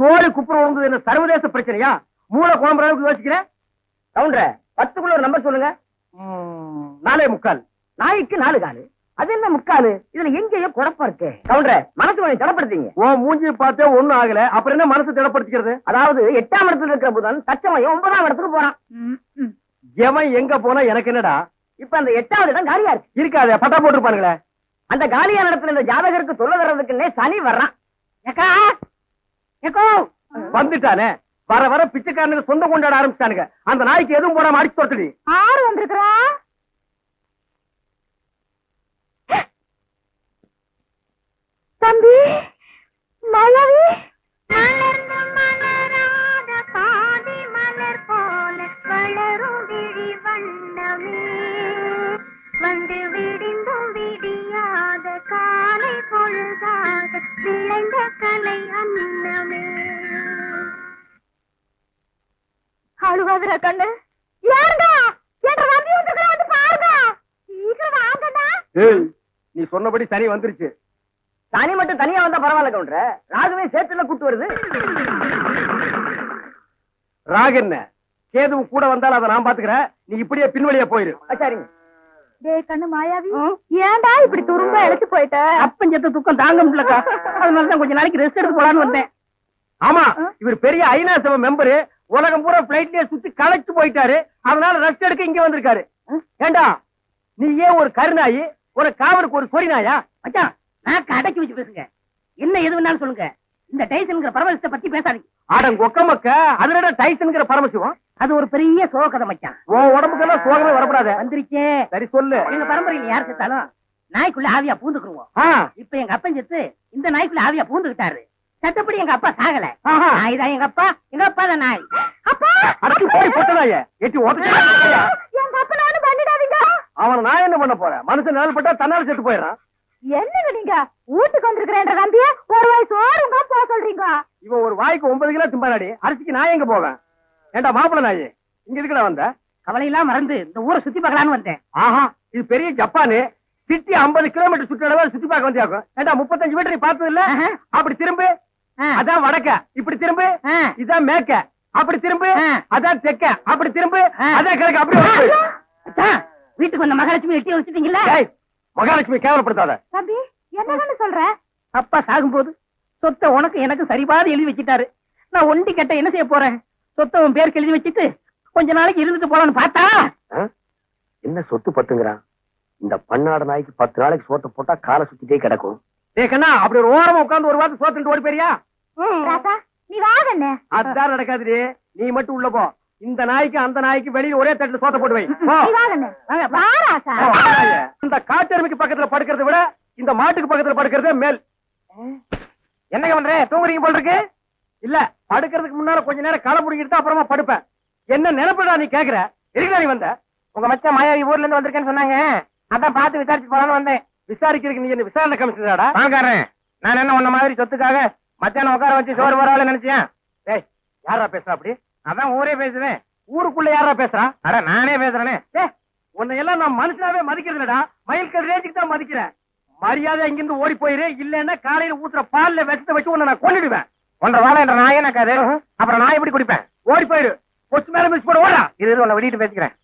சோறு குப்புற உங்க என்ன சர்வதேச பிரச்சனையா? மூளை குழம்புற அளவுக்கு யோசிக்கிறேன் கவுண்டர பத்துக்குள்ள ஒரு நம்பர் சொல்லுங்க. ம், நாலே முக்கால். நாய்க்கு நாலு காலு. அது என்ன முக்காலு? இதுல எங்கேயோ குழப்பம் இருக்கு. கவுண்டர மனசு கொஞ்சம் திடப்படுத்தீங்க உன் மூஞ்சி பார்த்தே ஒண்ணும் ஆகல. அப்புறம் என்ன மனசு திடப்படுத்திக்கிறது? அதாவது எட்டாம் இடத்துல இருக்கிற புதன் தச்சமயம் ஒன்பதாம் இடத்துக்கு போறான். எவன் எங்க போனா எனக்கு என்னடா? இப்ப அந்த எட்டாவது இடம் காலியா இருக்கு. இருக்காதே பட்டா போட்டுருப்பானுங்களே. அந்த காலியான இடத்துல இந்த ஜாதகருக்கு சொல்ல வர்றதுக்குன்னே சனி வர்றான். வந்துட்டானே. வர வர பிச்சைக்காரனுக்கு சொந்த கொண்டாட ஆரம்பிச்சானுங்க அந்த நாய்க்கு எதுவும் போடாம அடிச்சு தொட்டுடி ஆறு வந்திருக்கிறா? அழுகாதுடா கண்ணு. ஏண்டா என்ற நம்பி வந்து வந்து பாருங்க! சீக்கிரம் வாங்கடா ஏய் நீ சொன்னபடி சரி வந்துருச்சு. சனி மட்டும் தனியா வந்தா பரவாயில்ல கவுண்டர. ராகுவே சேர்த்துல கூட்டு வருது. ராக என்ன? கேதுவும் கூட வந்தாலும் அதை நான் பாத்துக்கிறேன். நீ இப்படியே பின்வழியா போயிரு. சரிங்க. டேய் கண்ணு மாயாவி. ஏன்டா இப்படி துரும்ப இழைச்சு போயிட்ட? அப்பஞ்சத்த துக்கம் தாங்க முடியலக்கா. அதனாலதான் கொஞ்ச நாளைக்கு ரெஸ்ட் எடுத்து போலான்னு வந்தேன். ஆமா இவர் பெரிய ஐநா சபை மெம்பரு உலகம் பூரா பிளைட்லயே சுத்தி களைச்சு போயிட்டாரு. அதனால ரெஸ்ட் எடுக்க இங்க வந்திருக்காரு. ஏண்டா நீ ஏன் ஒரு கருநாயி ஒரு காவலுக்கு ஒரு சொறி நாயா மச்சான் நான் கடைக்கு வச்சு பேசுங்க. என்ன எது வேணாலும் சொல்லுங்க. இந்த டைசன்ங்கிற பரவலத்தை பத்தி பேசாதீங்க. ஆடம் கொக்க மக்க அதுல டைசன்ங்கிற பரமசிவம்? அது ஒரு பெரிய சோகதை மச்சான். உன் உடம்புக்கெல்லாம் சோகமே வரக்கூடாது. வந்துருச்சே. சரி சொல்லு. எங்க பரம்பரையில யார் செத்தாலும் நாய்க்குள்ள ஆவியா பூந்துக்குருவோம். இப்ப எங்க அப்பன் செத்து இந்த நாய்க்குள்ள ஆவியா பூந்துக்கிட்டாரு. சட்டப்படி எங்க அப்பா சாகல. ஆஹா. நாய் தான் எங்க அப்பா எங்க அப்பா தான் நாய் அப்பா! அடக்கி போய் பொட்டதாய எட்டி ஓட்டு எங்க அப்பனானு பண்ணிடாதீங்க. அவன் நான் என்ன பண்ண போறேன்? மனுஷன் நிழல் பட்டா தன்னால செத்து போயிடறான். என்னங்க நீங்க? வீட்டுக்கு வந்திருக்கிறேன்ற நம்பிய ஒரு வாய் சோறுங்க போக சொல்றீங்க. இவன் ஒரு வாய்க்கு ஒன்பது கிலோ திம்பாடி அரிசிக்கு நான் எங்க போவேன்? ஏண்டா மாப்பிள்ள நாயி இங்க எதுக்குடா வந்த? கவலை எல்லாம் மறந்து இந்த ஊரை சுத்தி பார்க்கலான்னு வந்தேன். ஆஹா இது பெரிய ஜப்பானு. சிட்டி 50 கிலோமீட்டர் சுற்றளவு சுத்தி பார்க்க வந்தியாக்கும். ஏண்டா முப்பத்தஞ்சு மீட்டர் நீ பார்த்தது இல்ல. அப்படி திரும்பு. அதான் வடக்க. இப்படி திரும்பு. இதான் மேக்க அப்படி திரும்பு. அதான் தெக்க. அப்படி திரும்பு. அதான் கிழக்கு. அப்படி வீட்டுக்கு வந்த மகாலட்சுமி எட்டி வச்சுட்டீங்களா? மகாலட்சுமி கேவலப்படுத்தாத. தம்பி என்னன்னு சொல்ற? அப்பா சாகும்போது சொத்தை உனக்கு எனக்கு சரிபாதி எழுதி வச்சிட்டாரு. நான் ஒண்டி கட்ட என்ன செய்ய போறேன்? சொத்தை உன் பேருக்கு எழுதி வச்சுட்டு கொஞ்ச நாளைக்கு இருந்துட்டு போலான்னு பார்த்தா? என்ன சொத்து பத்துங்கிறான்? இந்த பன்னாட நாய்க்கு பத்து நாளைக்கு சோத்த போட்டா காலை சுத்திட்டே கிடக்கும். கண்ணா அப்படி ஒரு ஓரமா உட்கார்ந்து ஒரு வாரத்தை சோத்துட்டு ஓடி போறியா ராசா நீ வாங்கண்ணே அதுதான் நடக்காதுடி. நீ மட்டும் உள்ள போ. இந்த நாய்க்கு அந்த நாய்க்கு வெளிய ஒரே தட்டுல சோத்த போட்டு வை. இந்த காட்டெருமைக்கு பக்கத்துல படுக்கிறத விட இந்த மாட்டுக்கு பக்கத்துல படுக்கிறதே மேல். என்னங்க பண்ற தூங்குறீங்க போல இருக்கு. இல்ல படுக்கிறதுக்கு முன்னால கொஞ்ச நேரம் களை பிடிக்கிட்டு தான் அப்புறமா படுப்பேன். என்ன நினைப்படா நீ கேக்குற? எதுக்குடா நீ வந்த? உங்க மச்சான் மாயாவி ஊர்ல இருந்து வந்திருக்கேன்னு சொன்னாங்க. அதான் பார்த்து விசாரிச்சு போலான்னு வந்தேன். விசாரிக்கிறதுக்கு நீ என்ன விசாரணை கமிஷனராடா? வாங்காரன் நான் என்ன உன்ன மாதிரி சொத்துக்காக மத்தியானம் உட்கார வச்சு சோறு வரால நினைச்சேன் டேய் யாரா பேசுறா அப்படி? அதான் ஊரே பேசுவேன். ஊருக்குள்ள யாரா பேசுறா? அட நானே பேசுறேனே. உன்னை எல்லாம் நான் மனுஷனாவே மதிக்கிறது இல்லடா மயில்கல் ரேஞ்சுக்கு தான் மதிக்கிறேன். மரியாதை இங்கிருந்து ஓடி போயிரு. இல்லன்னா காலையில ஊத்துற பால்ல விஷத்தை வச்சு உன்னை நான் கொன்னுடுவேன். ஒன்றரை வாழை என்ற நாயே நக்காது அப்புறம் நான் எப்படி குடிப்பேன்? ஓடி போயிரு. கொச்சு மேல மிஸ் பண்ண ஓடா. இது உன்னை விடிட்டு பேசிக்கிறேன்.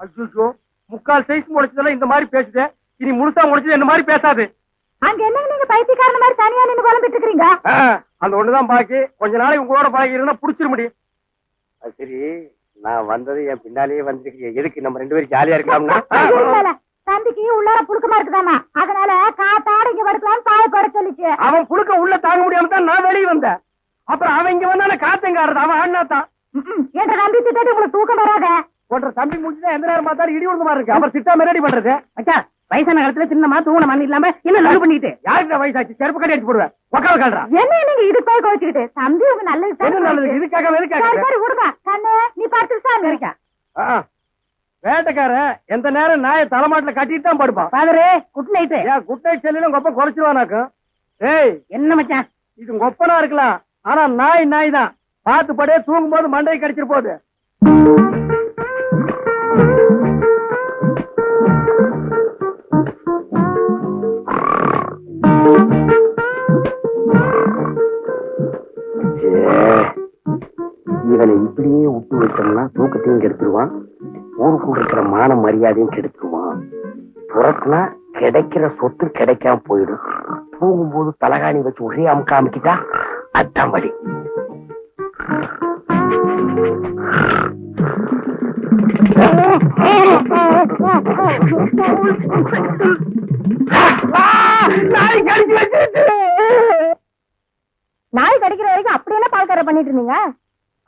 அச்சோ முக்கால் சைஸ் முடிச்சதெல்லாம் இந்த மாதிரி பேசுது. இனி முழுசா முடிச்சது இந்த மாதிரி பேசாது. அங்க என்னங்க நீங்க பைத்தியக்காரன மாதிரி தனியா நின்னு குழம்பிட்டு இருக்கீங்க அந்த ஒண்ணுதான் பாக்கி. கொஞ்ச நாளைக்கு உங்களோட பழகி இருந்தா புடிச்சிட முடியும். அது சரி நான் வந்தது என் பின்னாலேயே வந்திருக்கீங்க எதுக்கு நம்ம ரெண்டு பேரும் ஜாலியா இருக்கலாம்னா? தம்பிக்கு உள்ளார புழுக்கமா இருக்குதாமா? அதனால காத்தாட இங்க படுக்கலாம்னு பாய போட சொல்லிச்சு. அவன் புழுக்க உள்ள தாங்க முடியாம தான் நான் வெளியே வந்தேன். அப்புறம் அவன் இங்க வந்தானே காத்தங்காரது அவன் அண்ணா தான். என்ற நம்பி திட்டு உங்களுக்கு தூக்கம் வராத. போன்ற தம்பி முடிச்சுதான் எந்த நேரம் பார்த்தாலும் இடி விழுந்த மாதிரி இருக்கு. அப்புறம் திட்டாம ரெடி பண்றது. மச்சா வயசான காலத்துல சின்னமா தூங்கின மண் இல்லாம என்ன லவ் பண்ணிட்டு யாருக்கு வயசாச்சு? செருப்பு கட்டி அடிச்சு போடுவேன். உக்கால கால்றா என்ன நீங்க இது போய் கோச்சுக்கிட்டு தம்பி உங்க நல்லது? நல்லது இதுக்காக எதுக்காக சரி விடுங்க கண்ணு நீ பார்த்து விசாரிக்கா ஆ, ஆ. வேட்டைக்காரன் எந்த நேரம் நாயை தலைமாட்டுல கட்டிட்டு தான் படுப்பான். ஃபாதரே குட் நைட் ஏன் குட்டை செல்லிலும் கொப்ப குறைச்சிருவானாக்கும் ஏய் என்ன மச்சான்? இது கொப்பனா இருக்கலாம். ஆனா நாய் நாய் தான். பார்த்து படே தூங்கும் போது மண்டை கடிச்சிட்டு போகுது இவனை இப்படியே விட்டு வச்சோம்னா தூக்கத்தையும் கெடுத்துருவான் ஊருக்குள்ள இருக்கிற மான மரியாதையும் கெடுத்துருவான். புறத்துனா கிடைக்கிற சொத்து கிடைக்காம போயிடும். தூங்கும்போது தலகாணி வச்சு ஒரே அமுக்க அமுக்கிட்டா அதான் வழி நாய் கடிக்கிற வரைக்கும் அப்படி என்ன பால்கார பண்ணிட்டு இருந்தீங்க?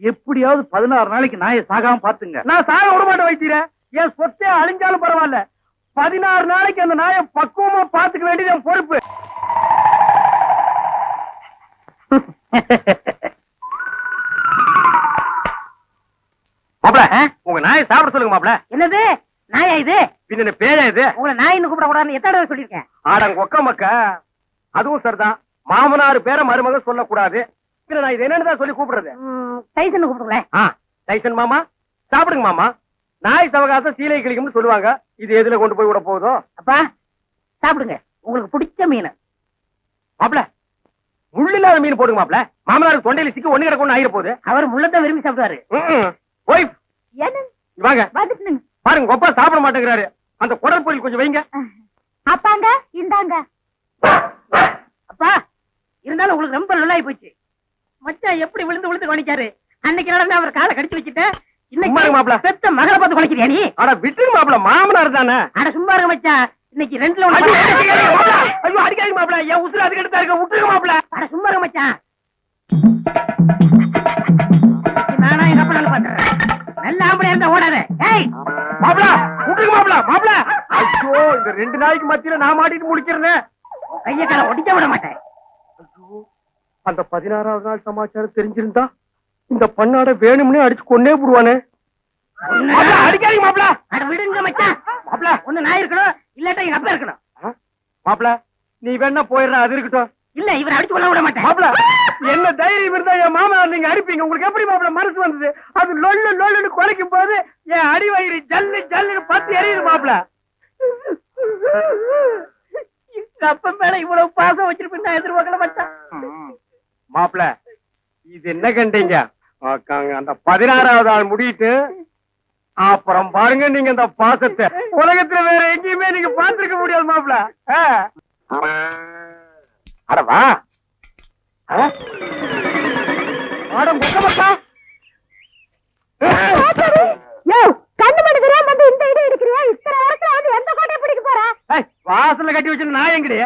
எப்படியாவது பதினாறு நாளைக்கு நாயை சாகாம பாத்துங்க நான் சாக விட மாட்டேன் என் சொத்தே அழிஞ்சாலும் பரவாயில்ல. பதினாறு நாளைக்கு அந்த நாயை பக்குவமா பாத்துக்க வேண்டியது என் பொறுப்பு. மாப்ள உங்க நாயை சாப்பிட சொல்லுங்க மாப்ள என்னது? நாயா இது? பின்ன பேயா இது? உங்களை நாயின்னு கூப்பிட கூடாதுன்னு எத்தனை தடவை சொல்லியிருக்கேன்? ஆடங்க ஒக்க மக்க. அதுவும் சரிதான். மாமனார் பேரை மருமக சொல்லக்கூடாது. பின்ன நான் இது என்னன்னு சொல்லி கூப்பிடுறது? டைசன் கூப்பிடுங்களேன். ஆ டைசன் மாமா சாப்பிடுங்க மாமா. நாய் சவகாசம் சீலை கிளிக்கும்னு சொல்லுவாங்க. இது எதுல கொண்டு போய் விட போகுதோ? அப்பா சாப்பிடுங்க. உங்களுக்கு பிடிச்ச மீன். மாப்ள முள்ளு இல்லாத மீன் போடுங்க மாப்ள மாமனாருக்கு தொண்டையில சிக்கி ஒண்ணு கிடக்கு ஒண்ணு ஆயிர போகுது. அவர் முள்ளத்தை விரும்பி சாப்பிடுவாரு. ஒய்ஃப் வாங்க. பாருங்க கொப்பா சாப்பிட மாட்டேங்கிறாரு. அந்த குடல் பொரியல் கொஞ்சம் வைங்க. அப்பாங்க இந்தாங்க. அப்பா இருந்தாலும் உங்களுக்கு ரொம்ப நல்லாயி போச்சு. மச்சான் எப்படி விழுந்து விழுந்து கவனிச்சாரு? அன்னைக்கு நடந்து அவர் காலை கடிச்சு மாப்ள. இன்னைக்கு பெத்த மகளை பார்த்து குலைக்கிறியா நீ? ஆனா விட்டுருங்க மாப்ள மாமனார் தானே. அட சும்மா இருங்க மச்சான். இன்னைக்கு ரெண்டுல ஒண்ணு. ஐயோ அடிக்காதீங்க மாப்ள என் உசுறு அதுக்கு எடுத்தா இருக்க விட்டுருங்க மாப்ள அட சும்மா மச்சான். நானா எங்க அப்பா பாத்துறேன் நல்ல ஆம்பளையா இருந்தா ஓடாத. ஏய்! மாப்ள விட்டுருங்க மாப்ள மாப்ள ஐயோ இந்த ரெண்டு நாளைக்கு மத்தியில நான் மாட்டிட்டு முடிக்கிறேன் கைய கால ஒடிக்க விட மாட்டேன். அந்த பதினாறாவது நாள் சமாச்சாரம் தெரிஞ்சிருந்தா இந்த பண்ணாட வேணும்னே அடிச்சு கொன்னே போடுவானே அடிக்காதீங்க மாப்ள அட விடுங்க மச்சான். மாப்ள ஒண்ணு நான் இருக்கணும் இல்லாட்டா எங்க அப்பா இருக்கணும். மாப்ள நீ வேணா போயிடுற அது இருக்கட்டும். இல்ல இவரை அடிச்சு கொள்ள விட மாட்டேன். மாப்ள என்ன தைரியம் இருந்தா என் மாமா நீங்க அடிப்பீங்க? உங்களுக்கு எப்படி மாப்ள மனசு வந்தது? அது லொல்லு லொல்லுன்னு குலைக்கும் போது என் அடி வயிறு ஜல்லு ஜல்லுன்னு பத்து எரியுது மாப்ள எங்க அப்பா மேல இவ்வளவு பாசம் வச்சிருப்பேன் நான் எதிர்பார்க்கல மச்சான். மாப்ள இது என்ன கண்டீங்க? அந்த பதினாறாவது ஆள் முடியிட்டு அப்புறம் பாருங்க நீங்க இந்த பாசத்தை. உலகத்துல வேற எங்கேயுமே நீங்க பார்த்திருக்க முடியாது மாப்ள. அடவா மேடம் மக்கா பிடிக்க போற? வாசல்ல கட்டி வச்சு நான் எங்கடி?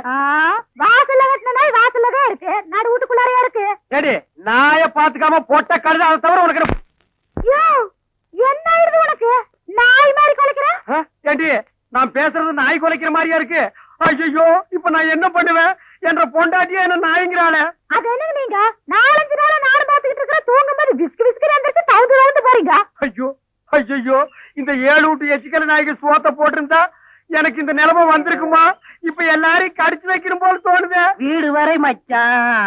வாசல்ல கட்டின நாய் வாசல்ல தான் இருக்கு. நடு ஏடி நாய பாத்துக்காம போட்ட கழுத அதை தவிர உனக்கு என்ன- என்ன ஆயிருது உனக்கு? நாய் மாதிரி குலைக்கிற? ஏண்டி நான் பேசுறது நாய் குலைக்கிற மாதிரியா இருக்கு? ஐயோ இப்ப நான் என்ன பண்ணுவேன்? என்ற பொண்டாட்டியே என்ன நாய்ங்கிறாளே. அது என்னங்க நீங்க? நாலஞ்சு நாளா நாடு பாத்துக்கிட்டு இருக்கிற தூங்கும் போது விஸ்கு விஸ்கு எந்திரிச்சு தவுந்து தவுந்து போறீங்க. ஐயோ ஐயோ இந்த ஏழு விட்டு எச்சிக்கல நாய்க்கு சோத்த போட்டிருந்தா எனக்கு இந்த நிலைமை வந்திருக்குமா? இப்ப எல்லாரையும் கடிச்சு வைக்கணும் போல தோணுதே. வீடு வரை மச்சான்.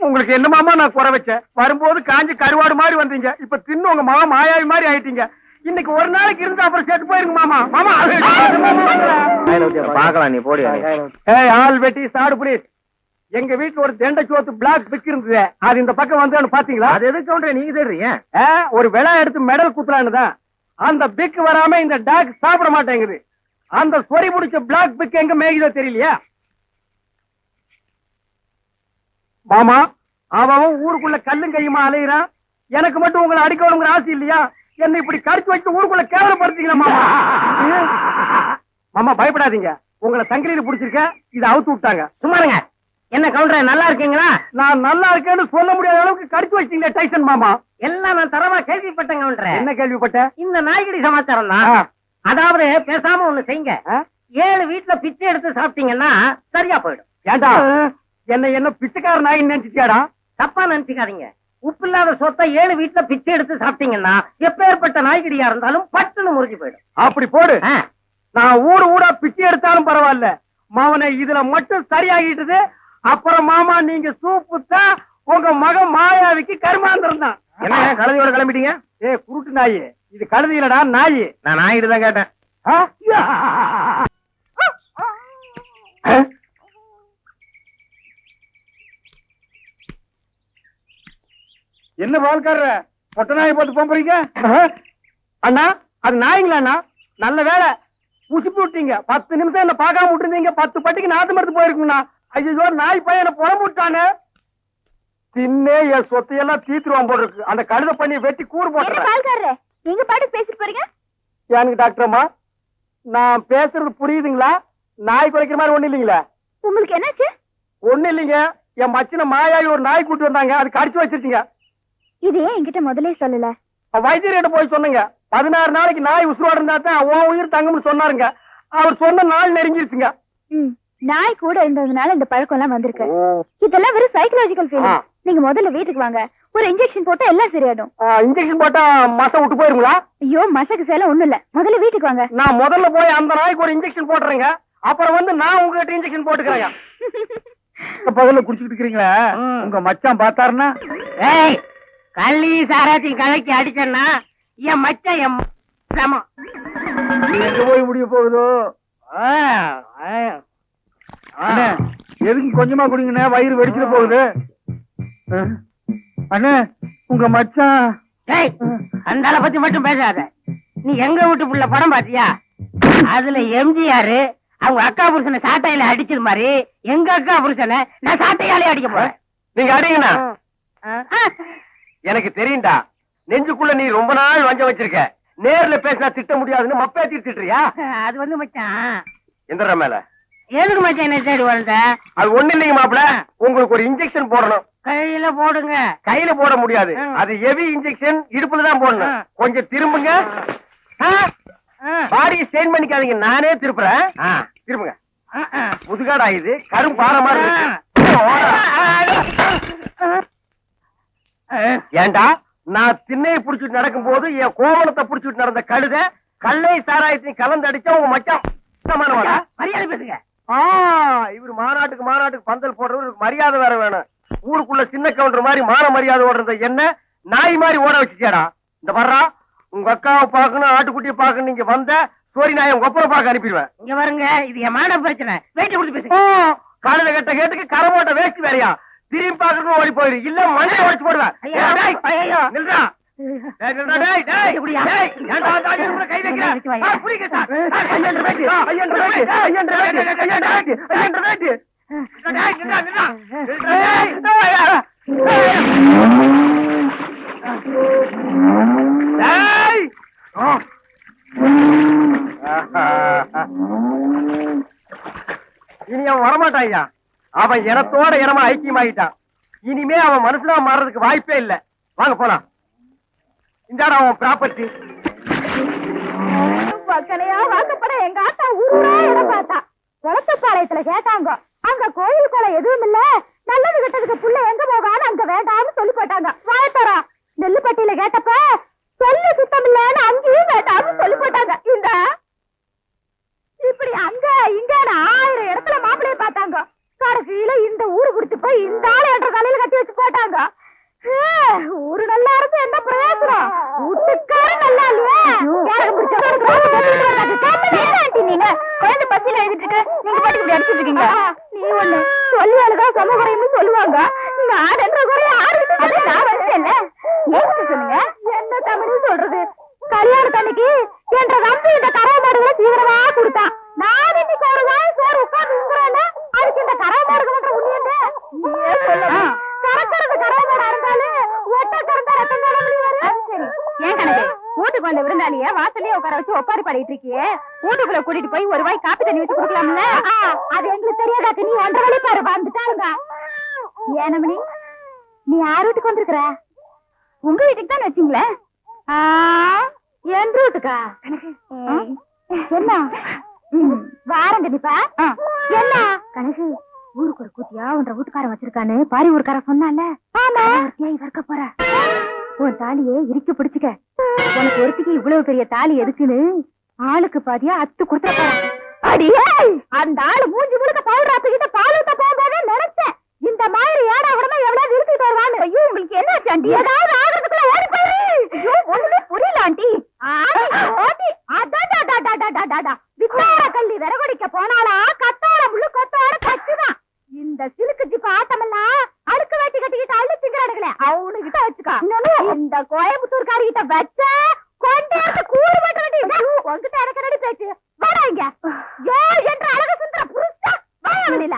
உங்களுக்கு என்ன மாமா நான் குறை வச்சேன்? வரும்போது காஞ்சி கருவாடு மாதிரி வந்தீங்க. இப்ப தின்னு உங்க மாமா மாயாவி மாதிரி ஆயிட்டீங்க. இன்னைக்கு ஒரு நாளைக்கு இருந்து அப்புறம் செத்து போயிருங்க மாமா. மாமா பாக்கலாம் நீ போடி ஏய் ஆள் வெட்டி சாடு புலீஸ் எங்க வீட்டுல ஒரு தெண்டை சோத்து பிளாக் பிக் இருந்தது. அது இந்த பக்கம் வந்து பாத்தீங்களா? அது எதுக்கு கவுண்டர் நீங்க தேடுறீங்க. ஒரு விழா எடுத்து மெடல் குத்துலான்னு தான். அந்த பிக் வராம இந்த டாக் சாப்பிட மாட்டேங்குது. அந்த சொறி பிடிச்ச பிளாக் பிக் எங்க மேய்குதோ தெரியலையா? மாமா அவன் ஊருக்குள்ள கல்லும் கையுமா அலையிறான்? எனக்கு மட்டும் உங்களை அடிக்கணுங்கிற ஆசை இல்லையா? என்ன இப்படி கடிச்சு வச்சு ஊருக்குள்ள கேவலப்படுத்தீங்களா மாமா? மாமா பயப்படாதீங்க. உங்களை சங்கிலியில புடிச்சிருக்க இத அவுத்து விட்டாங்க. சும்மாருங்க என்ன கவுண்டர் நல்லா இருக்கீங்களா? நான் நல்லா இருக்கேன்னு சொல்ல முடியாத அளவுக்கு கடிச்சு வச்சிட்டீங்க டைசன் மாமா. எல்லாம் நான் தரமா கேள்விப்பட்டேன் கவுண்டர். என்ன கேள்விப்பட்ட? இந்த நாய்கடி சமாச்சாரம் தான். அதாவது பேசாம ஒண்ணு செய்யுங்க? ஏழு வீட்டுல பிச்சை எடுத்து சாப்பிட்டீங்கன்னா சரியா போயிடும். ஏண்டா? என்ன என்ன பிச்சைக்கார நாயின்னு நினைச்சிட்டியாடா? தப்பா நினைச்சுக்காதீங்க. உப்பு இல்லாத சொத்தை ஏழு வீட்டுல பிச்சை எடுத்து சாப்பிட்டீங்கன்னா எப்பேற்பட்ட நாய்கடியா இருந்தாலும் பட்டுன்னு முறிஞ்சு போயிடும். அப்படி போடு. நான் ஊரு ஊரா பிச்சை எடுத்தாலும் பரவாயில்ல. மாவனை இதுல மட்டும் சரியாகிட்டது அப்புறம் மாமா நீங்க சூப்பு தான் உங்க மகன் மாயாவிக்கு கருமாந்திரம் தான். என்ன கழுதையோட கிளம்பிட்டீங்க? ஏ குருட்டு நாயி. இது கழுதி இல்லடா நாயி. நான் நாயிட்டு தான் கேட்டேன். என்ன பால்காரர பொட்ட நாயை போட்டு போறீங்க? அண்ணா அது நாய்ங்களா அண்ணா? நல்ல வேலை உசுப்பி விட்டீங்க. பத்து நிமிஷம் என்ன பார்க்காம விட்டுருந்தீங்க. பத்து பட்டிக்கு நாத்து மரத்து போயிருக்குங்கண்ணா ஐயோ நாய் பையன் என்ன புறம் விட்டானே. தின்னே என் சொத்தையெல்லாம் தீத்துருவான் போல இருக்கு. அந்த கழுத பண்ணி வெட்டி கூறு பால்காரரு நீங்க பாட்டுக்கு பேசிட்டு போறீங்க? எனக்கு டாக்டர் அம்மா நான் பேசுறது புரியுதுங்களா? நாய் குறைக்கிற மாதிரி ஒண்ணு இல்லைங்களா? உங்களுக்கு என்னாச்சு? ஒண்ணு இல்லைங்க. என் மச்சின மாயாவி ஒரு நாய் கூட்டு வந்தாங்க. அது கடிச்சு வச்சிருச்சுங்க. இது ஏன் என்கிட்ட முதல்ல சொல்லல? வைத்தியர்கிட்ட போய் சொன்னங்க பதினாறு நாளைக்கு நாய் உசுரோட இருந்தா தான் உன் உயிர் தங்கும்னு சொன்னாருங்க. அவர் சொன்ன நாள் நெருங்கிருச்சுங்க. ம் நாய் கூட இருந்ததுனால இந்த பழக்கம் எல்லாம் வந்திருக்கு இதெல்லாம் வெறும் சைக்கலாஜிக்கல். ஃபீலிங் நீங்க முதல்ல வீட்டுக்கு வாங்க. ஒரு இன்ஜெக்ஷன் போட்டா எல்லாம் சரியாயிடும். இன்ஜெக்ஷன் போட்டா மசம் விட்டு போயிருங்களா? ஐயோ மசக்கு சேலம் ஒண்ணும் இல்ல. முதல்ல வீட்டுக்கு வாங்க. நான் முதல்ல போய் அந்த நாய்க்கு ஒரு இன்ஜெக்ஷன் போட்டுறேங்க. அப்புறம் வந்து நான் உங்ககிட்ட இன்ஜெக்ஷன் போட்டுக்கிறேங்க. பகல்ல குடிச்சிட்டு இருக்கிறீங்களா? உங்க மச்சான் பார்த்தாருன்னா? ஏய் கள்ளி சாராத்தி கலக்கி அடிச்சேன்னா என் மச்சான் என் சமம். எங்க போய் முடிய போகுதோ? அண்ணே. எதுக்கு கொஞ்சமா குடிங்கண்ணே? வயிறு வெடிச்சிட்டு போகுது. அண்ணே உங்க மச்சான். அந்த ஆளை பத்தி மட்டும் பேசாத. நீ எங்க வீட்டு புள்ள படம் பாத்தியா? அதுல எம்ஜிஆர் அவங்க அக்கா புருஷனை சாட்டையில அடிச்சது மாதிரி எங்க அக்கா புருஷனை நான் சாட்டையாலே அடிக்க போறேன். நீங்க அடிங்கண்ணா. ஆ. எனக்கு தெரியும்டா. நெஞ்சுக்குள்ள நீ ரொம்ப நாள் வஞ்சம் வச்சிருக்க. நேர்ல பேசினா திட்ட முடியாதுன்னு மப்பேத்தி திட்டுறியா? அது வந்து மச்சான். எந்திர மேல. எதுக்கு மச்சான் என்ன தேடி வந்த அது ஒண்ணு இல்லைங்க மாப்பிள. உங்களுக்கு ஒரு இன்ஜெக்ஷன் போடணும். கையில போடுங்க. கையில போட முடியாது. அது ஹெவி இன்ஜெக்ஷன் இடுப்புல தான் போடணும். கொஞ்சம் திரும்புங்க. பாடியை ஸ்டெயின் பண்ணிக்காதீங்க. நானே திருப்புறேன். திரும்புங்க. முதுகாடா இது. கரும் பாறை மாதிரி. ஏண்டா? நான் திண்ணையை புடிச்சிட்டு நடக்கும் போது என் கோவணத்தை புடிச்சிட்டு நடந்த கழுத கல்லை சாராயத்தையும் கலந்து அடிச்சா உங்க மச்சான்? மரியாதை பேசுங்க. ஆ, இவரு மாநாட்டுக்கு மாநாட்டுக்கு பந்தல் போடுறவருக்கு மரியாதை வேற வேணும். ஊருக்குள்ள சின்ன கவுண்டர் மாதிரி மான மரியாதை ஓடுறத என்ன நாய் மாதிரி ஓட வச்சுச்சேடா இந்த வர்றா உங்க அக்காவை பார்க்கணும் ஆட்டுக்குட்டியை பார்க்கணும் நீங்க வந்த சோரி நாயை உங்க அப்பனை பார்க்க அனுப்பிடுவேன். இங்க வருங்க இது என் மான பிரச்சனை. வெயிட் கொடுத்து பேசுங்க. காலையில கட்ட கேட்டுக்கு கரை போட்ட வேஸ்ட் வேறையா திரும்பி பார்க்கணும் ஓடி போயிரு இல்ல மண்ணை உடைச்சு போடுவேன். இனி அவன் வரமாட்டான் ஐயா அவன் இனத்தோட இனமா ஐக்கியமாயிட்டான். இனிமே அவன் மனுஷனா மாறுறதுக்கு வாய்ப்பே இல்ல. வாங்க போலாம். இந்த அவன் ப்ராப்பர்ட்டி வக்கனையா வாக்கப்பட எங்க ஆத்தா ஊரா இடம் பார்த்தா. குளத்துப்பாளையத்துல கேட்டாங்க. அங்க கோயில் கொலை எதுவும் இல்ல. நல்லது கெட்டதுக்கு புள்ள எங்க போகான்னு அங்க வேண்டாம்னு சொல்லி போட்டாங்க. வாயத்தரா நெல்லுப்பட்டியில கேட்டப்ப சொல்லு சுத்தம் இல்லன்னு அங்கேயும் வேண்டாம்னு சொல்லி போட்டாங்க. இந்த. இப்படி அங்க இங்க ஆயிரம் இடத்துல மாப்பிளைய பார்த்தாங்க. கடைசியில இந்த ஊரு குடிச்சு போய் இந்த ஆளு என்ற தலையில கட்டி வச்சு போட்டாங்க. ஹே, ஊரு நல்லா இருந்து என்ன பிரயோஜனம் வீட்டுக்காரன் நல்லா இல்லையா? நீங்க. குழந்தை பசியில எழுதிட்டு இருக்க. நீங்க பாட்டுக்கு இப்படி அடிச்சிட்டு இருக்கீங்க. நீ ஒண்ணு சொல்லி அழுதா சமகுறைன்னு சொல்லுவாங்க. நான் என்ற குறைய ஆறு நான் வச்சேன்ல ஏன் சொல்லுங்க என்ன தமிழ் சொல்றது கல்யாணத்தன்னைக்கு என்ற நம்பி இந்த கரவை மாடுகளை தீவிரமா கொடுத்தான் நான் இன்னைக்கு ஒரு வாய் சோறு உட்கார்ந்து உங்குறேன்னு அதுக்கு இந்த கரவை மாடுகள் உண்மையண்டு நீயே சொல்லு கறக்கிறது கரவை மாடா இருந்தாலும் ஒட்ட கறந்தா ரத்தம் தானே வெளியே சரி ஏன் கணக்கு வீட்டுக்கு வந்த விருந்தாளிய வாசல்லயே உட்கார வச்சு ஒப்பாரி பாடிட்டு இருக்கியே வீட்டுக்குள்ள கூட்டிட்டு போய் ஒரு வாய் காப்பி தண்ணி வச்சு கொடுக்கலாம்ல அது எங்களுக்கு தெரியாதாக்கு நீ ஒன்றரை வழி பாரு வந்துட்டாங்க ஏனமணி நீ யார் வந்திருக்கிற உங்க வீட்டுக்கு தான் வச்சீங்களேன் என் வீட்டுக்கா. என்ன? வாரம் கண்டிப்பா. என்ன? கணக்கு. ஊருக்கு ஒரு கூத்தியா உன்ற வீட்டுக்காரன் வச்சிருக்கான்னு பாரி ஊருக்காரன் சொன்னால இவர்க்க போற. உன் தாலியை இறுக்கி பிடிச்சுக்க. உனக்கு ஒருத்திக்கு இவ்வளவு பெரிய தாலி எதுக்குன்னு ஆளுக்கு பாதியா அத்து கொடுத்துட போற. அடியே! அந்த ஆளு மூஞ்சி முழுக்க பவுடர் ஆத்துக்கிட்ட பால் ஊத்த போகும்போதே நினைச்சேன் இந்த மாதிரி ஏடா உடனே எவ்வளவு இருக்கிட்டு வருவான்னு? ஐயோ உங்களுக்கு என்ன ஆண்டி ஏதாவது ஆகிறதுக்குள்ள ஓடி போயிரு ஒண்ணுமே புரியல ஆண்டி. வித்தார கள்ளி விறகுடிக்க போனாலா கத்தாழ முள்ளு கொத்தாட கச்சுதான் இந்த சிலுக்கு ஜிப்பு ஆட்டமெல்லாம் அடுக்கு வெட்டி கட்டிக்கிட்டு அள்ளி திங்கிறானுங்களே அவனு கிட்ட வச்சுக்கா இந்த கோயம்புத்தூர்காரி கிட்ட வச்ச கொண்டேத்து கூறு மட்டும் வெட்டி உங்ககிட்ட எனக்கு ரெடி பேச்சு வாடா இங்க ஏ என்ற அழக சுந்தர புருஷா வாயா வெளியில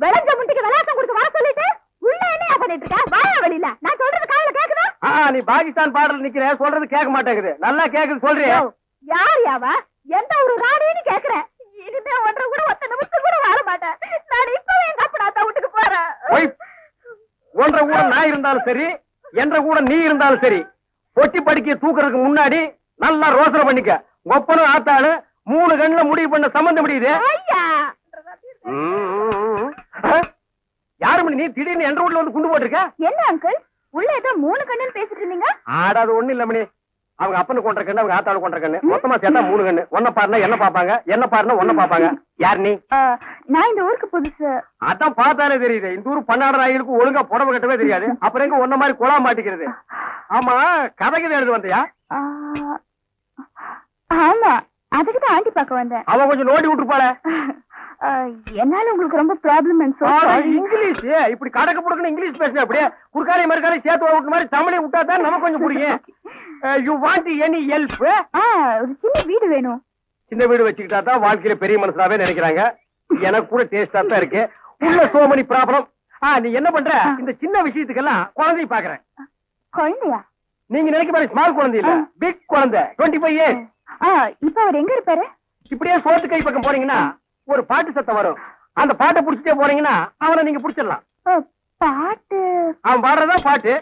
விளைஞ்ச முட்டிக்கு விளையாட்டம் கொடுத்து வர சொல்லிட்டு உள்ள என்னையா பண்ணிட்டு இருக்க வாயா வெளியில நான் சொல்றது காதுல கேக்குதா ஆ நீ பாகிஸ்தான் பாடல் நிக்கிற சொல்றது கேட்க மாட்டேங்குது. நல்லா கேக்குது சொல்றியா. யார் யாவா? எந்த ஒரு ராணின்னு கேக்குறேன் இனிமே ஒன்றரை கூட ஒத்த நிமிஷம் கூட வாழ மாட்டேன். நான் எங்க வீட்டுக்கு போறேன். ஒன்றரை கூட நான் இருந்தாலும் சரி என்ற கூட நீ இருந்தாலும் சரி பொட்டி படிக்க தூக்குறதுக்கு முன்னாடி நல்லா ரோசனை பண்ணிக்க. ஒப்பனும் ஆத்தாளு மூணு கண்ணுல முடிவு பண்ண சம்பந்தம் முடியுது ஐயா. யாரு மணி நீ திடீர்னு என்ற வீட்டுல வந்து குண்டு போட்டிருக்க? என்ன அங்கிள் உள்ள ஏதோ மூணு கண்ணுன்னு பேசிட்டு இருந்தீங்க? ஆடாது ஒண்ணு இல்ல மணி. அவங்க அப்பனு கொண்ட கண்ணு அவங்க ஆத்தாளு கொண்ட கண்ணு. மொத்தமா சேர்த்தா மூணு கண்ணு. ஒன்ன பாருனா என்ன பாப்பாங்க? என்ன பாருனா ஒன்ன பாப்பாங்க? யார் நீ? நான் இந்த ஊருக்கு புதுசு. அதான் பார்த்தாலே தெரியுது. இந்த ஊர் பன்னாடு நாய்களுக்கு ஒழுங்கா புடவை கட்டவே தெரியாது. அப்புறம் எங்க ஒன்ன மாதிரி குழா மாட்டிக்கிறது? ஆமா கதைக்கு எழுது வந்தியா? ஆமா அதுக்கு தான் ஆண்டி பார்க்க வந்தேன். அவன் கொஞ்சம் நோண்டி விட்டுருப்பாள. என்னால உங்களுக்கு ரொம்ப ப்ராப்ளம் இங்கிலீஷ். இப்படி கடக்க புடக்குன்னு இங்கிலீஷ் பேசுன அப்படியே. குறுக்காரி மறுக்காரி சேர்த்து விட்ட மாதிரி தமிழை விட்டா தான் நமக்கு கொஞ்சம் பிடிக்கும் யூ வாண்ட் எனி ஹெல்ப் ஒரு சின்ன வீடு வேணும். சின்ன வீடு வச்சுக்கிட்டா தான் வாழ்க்கையில பெரிய மனுஷனாவே நினைக்கிறாங்க. எனக்கு கூட டேஸ்டா தான் இருக்கு. உள்ள சோ many ப்ராப்ளம் ஆ நீ என்ன பண்ற? இந்த சின்ன விஷயத்துக்கெல்லாம் குழந்தைய பாக்குறேன் குழந்தையா? நீங்க நினைக்க மாதிரி ஸ்மால் குழந்தை இல்ல. பிக் குழந்தை. டுவெண்ட்டி ஃபைவ் இயர்ஸ் இப்ப அவர் எங்க இருப்பாரு? இப்படியே சோத்து கை பக்கம் போனீங்கன்னா ஒரு பாட்டு சத்தம் வரும். அந்த பாட்டை புடிச்சிட்டே போனீங்கன்னா அவனை நீங்க புடிச்சிடலாம். பாட்டு? அவன் பாடுறதா பாட்டு.